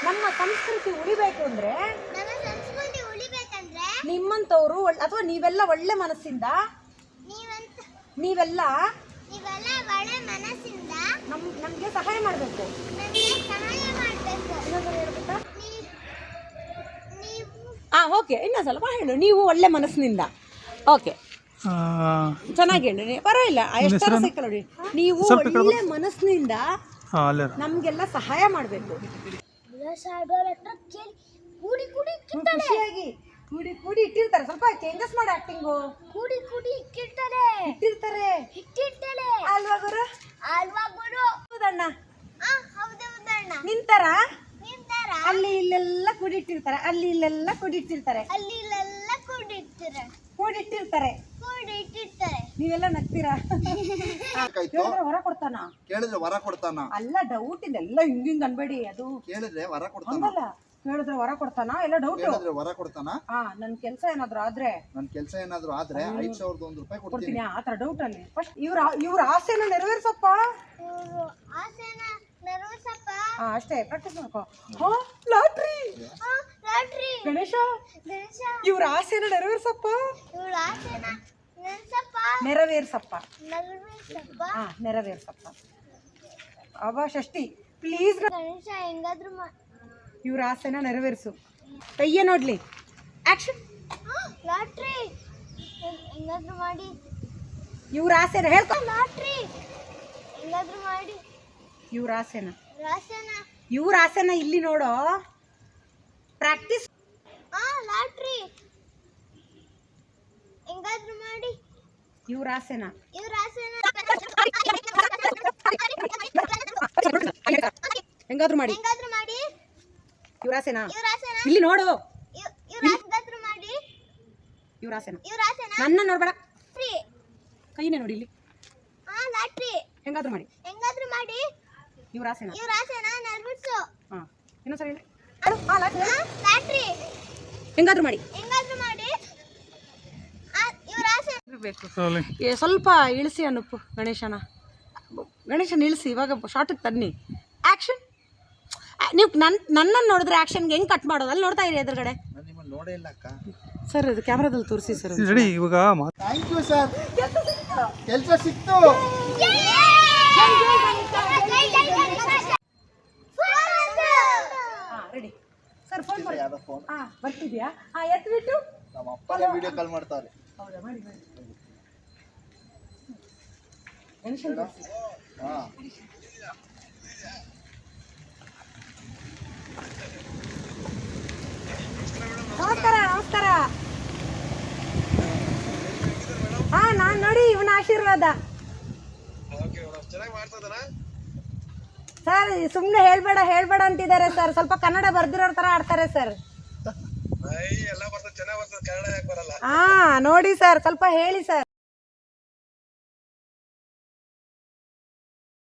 ನಮ್ಮ ಸಂಸ್ಕೃತಿ ಉಳಿಬೇಕು ಅಂದ್ರೆ ನಮ್ಮ ಸಂಸ್ಕೃತಿ ಉಳಿಬೇಕಂದ್ರೆ ನಿಮ್ಮಂಥವ್ರು ಅಥವಾ ನೀವೆಲ್ಲ ಒಳ್ಳೆ ಮನಸ್ಸಿಂದ ನೀವೆಲ್ಲ ನಮಗೆ ಸಹಾಯ ಮಾಡಬೇಕು ಇನ್ನೊಂದ್ಸಲ ಹೇಳ್ಬೇಕಾ ನೀವು ಹಾ ಓಕೆ ಇನ್ನೊಂದು ಸ್ವಲ್ಪ ಹೇಳು ನೀವು ಒಳ್ಳೆ ಮನಸ್ಸಿನಿಂದ. ಓಕೆ. ಚೆನ್ನಾಗಿ ಹೇಳಿ ಪರವಾಗಿಲ್ಲ ಎಷ್ಟರ ಸೈಕಲ್ ನೋಡಿ. ನೀವು ಒಳ್ಳೆ ಮನಸ್ಸಿನಿಂದ ನಮ್ಗೆಲ್ಲ ಅಲ್ಲೇ ನಮಗೆಲ್ಲ ಸಹಾಯ ಮಾಡಬೇಕು. ಕೂಡಿ ಕೂಡಿ ಖುಷಿಯಾಗಿ ಕೂಡಿ ಕೂಡಿ ಇಟ್ಟಿರ್ತಾರೆ. ಸ್ವಲ್ಪ ಚೇಂಜಸ್ ಮಾಡಿ ಆಕ್ಟಿಂಗು ಕೂಡಿ ಕೂಡಿ ಇಟ್ಟಿರ್ತಾರೆ ಇಟ್ಟಿರ್ತಾರೆ ಇಟ್ಟಿರ್ತಾರೆ. ಅಲ್ವಾ ಗುರು? ಅಲ್ವಾ ಗುರು? ಹೌದಣ್ಣ. ಆ ಹೌದು ಹೌದಣ್ಣ. ನಿಂತಾರ? ಅಲ್ಲಿ ಇಲ್ಲೆಲ್ಲ ಕೂಡಿಟ್ಟಿರ್ತಾರೆ. ಅಲ್ಲಿ ಇಲ್ಲೆಲ್ಲ ಕೂಡಿಟ್ಟಿರ್ತಾರೆ. ಅಲ್ಲಿ ಇಲ್ಲೆಲ್ಲ ಕೂಡಿಟ್ಟಿರ್ತಾರೆ. ಕೂಡಿಟ್ಟಿರ್ತಾರೆ. ಕೂಡಿ ಇಟ್ಟಿರ್ತಾರೆ ನೀವೆಲ್ಲ ನಗ್ತೀರಾ? ವರ ಕೇಳಿದ್ರೆ ಹೊರ ಕೊಡ್ತಾನ? ಕೇಳಿದ್ರೆ ವರ ಕೊಡ್ತಾನ? ಅಲ್ಲ ಡೌಟ್ ಇಲ್ಲ. ಎಲ್ಲ ಹಿಂಗ್ ಹಿಂಗ್ ಅನ್ಬೇಡಿ ಅದು. ಕೇಳಿದ್ರೆ ವರ ಕೊಡ್ತಾನ? ಹಂಗಲ್ಲ. ಕೇಳಿದ್ರೆ ವರ ಕೊಡ್ತಾನ? ಎಲ್ಲ ಡೌಟ್ ಕೇಳಿದ್ರೆ ವರ ಕೊಡ್ತಾನ? ಹಾ ನನ್ ಕೆಲ್ಸ ಏನಾದ್ರು ಆದ್ರೆ. ನನ್ ಕೆಲ್ಸ ಏನಾದ್ರು ಆದ್ರೆ ಐದ್ ಸಾವಿರದ ಒಂದ್ ರೂಪಾಯಿ ಕೊಡ್ತೀನಿ. ಕೊಡ್ತೀನಿ. ಆ ತರ ಡೌಟ್ ಅಲ್ಲಿ. ಫಸ್ಟ್ ಇವ್ರ ಇವ್ರ ಆಸೆನ ನೆರವೇರ್ಸಪ್ಪ. ಇವರು ಆಸೆನ ನೆರವೇರ್ಸಪ್ಪ ಹಾ ಅಷ್ಟೇ ಪ್ರಾಕ್ಟೀಸ್ ಮಾಡ್ಕೋ. ಹಾ ಲಾಟ್ರಿ. ಗಣೇಶ. ಇವ್ರ ಆಸೆನ ನೆರವೇರ್ಸಪ್ಪ ನೆರವೇರ್ಸಪ್ಪ. ನೆರವೇರ್ಸಪ್ಪ. ಹಾ ನೆರವೇರ್ಸಪ್ಪ. ಅವ ಷಷ್ಠಿ. ಪ್ಲೀಸ್ ಗಣೇಶ ಹೆಂಗಾದ್ರೂ ಇವ್ರ ಆಸೆನ ನೆರವೇರಿಸು. ಕೈಯ ನೋಡ್ಲಿ. ಆಕ್ಷನ್ ಲಾಟ್ರಿ ಹೆಂಗ್- ಹೆಂಗಾದ್ರೂ ಮಾಡಿ ಇವ್ರ ಆಸೆನ ಹೇಳ್ಕೊ. ಲಾಟ್ರಿ. ಹೆಂಗಾದ್ರೂ ಮಾಡಿ. ಇವ್ರ ಆಸೆನ ಇವ್ ಇವ್ರ ಆಸೆನ ಇಲ್ಲಿ ನೋಡೋ? Practice lottery. ಹೆಂಗಾದ್ರೂ ಮಾಡಿ. ಇವ್ರ ಆಸೆನ ಇವ್ರ ಆಸೆನ ಹೆಂಗಾದ್ರೂ ಮಾಡಿ. ಹೆಂಗಾದ್ರೂ ಮಾಡಿ. ಇವ್ರ ಆಸೆನ ಇವ್ರ ಆಸೆನ ಇಲ್ಲಿ ನೋಡು. ಇವ್- ಇವ್ರ ಹೆಂಗಾದ್ರೂ ಮಾಡಿ. ಇವ್ರ ಆಸೆನ ಇವ್ರ ಆಸೆನ ನನ್ನ ನೋಡ್ಬೇಡ. ಕೈನೇ ನೋಡಿ ಇಲ್ಲಿ. ಆ ಲಾಟ್ರಿ. ಹೆಂಗಾದ್ರೂ ಮಾಡಿ. ಹೆಂಗಾದ್ರೂ ಮಾಡಿ. ಇವ್ರ ಆಸೆನ ಇವ್ರ ಆಸೆನ ನೆರವೇರ್ಸು ಹಾ. ಇನ್ನೊಂದ್ಸರಿ ಹೇಳಿ. ಹೇಳು. ಹಾ, ಲಾಟ್ರಿ ಹೇಳು. ಆ, ಲಾಟ್ರಿ ಹೆಂಗಾದ್ರೂ ಮಾಡಿ. ಹೆಂಗಾದ್ರೂ ಮಾಡಿ. ಆ, ಇವ್ರ ಆಸೆ ಬೇಕು ಏ ಸ್ವಲ್ಪ ಇಳಿಸಿ ಅನುಪ್ಪು ಗಣೇಶನ. ಗಣೇಶನ ಇಳಿಸಿ ಇವಾಗ ಶಾರ್ಟಿಗೆ ತನ್ನಿ. ಆ್ಯಕ್ಷನ್ ನೀವು ನನ್ನ ನನ್ನನ್ನು ನೋಡಿದ್ರೆ ಆ್ಯಕ್ಷನ್ಗೆ ಹೆಂಗೆ ಕಟ್ ಮಾಡೋದು? ಅಲ್ಲಿ ನೋಡ್ತಾ ಇರಿ ಎದುರುಗಡೆ. ನಾನು ನಿಮ್ಮನ್ನ ನೋಡೇ ಇಲ್ಲ ಅಕ್ಕ. ಸರ್ ಅದು ಕ್ಯಾಮ್ರಾದಲ್ಲಿ ತೋರಿಸಿ ಸರ್. ರೆಡಿ ಇವಾಗ ಮಾತು ಥ್ಯಾಂಕ್ ಯು ಸರ್ ಕೆಲಸ ಸಿಕ್ತು ಹಾಂ ರೆಡಿ ಸರ್ ಫೋನ್ ಹಾಂ ಬರ್ತಿದ್ಯಾ? ಹಾಂ ಎತ್ಬಿಟ್ಟು ನಮ್ಮ ಅಪ್ಪನೇ ವಿಡಿಯೋ ಕಾಲ್ ಮಾಡ್ತಾರೆ. ಹೌದಾ? ಮಾಡಿ ಮಾಡಿ. ಹಾ. ನಮಸ್ಕಾರ ನಮಸ್ಕಾರ. ಹಾ ನಾನ್ ನೋಡಿ ಇವನ ಆಶೀರ್ವಾದ. ಸರ್ ಸುಮ್ಮನೆ ಹೇಳ್ಬೇಡ ಹೇಳ್ಬೇಡ ಅಂತಿದ್ದಾರೆ ಸರ್. ಸ್ವಲ್ಪ ಕನ್ನಡ ಬರ್ದಿರೋ ತರ ಆಡ್ತಾರೆ ಸರ್ ಎಲ್ಲ ಬರ್ತದೆ ಚೆನ್ನಾಗಿ ಬರ್ತದೆ ಕನ್ನಡ ಯಾಕೆ ಬರಲ್ಲ ಹಾ ನೋಡಿ ಸರ್ ಸ್ವಲ್ಪ ಹೇಳಿ ಸರ್.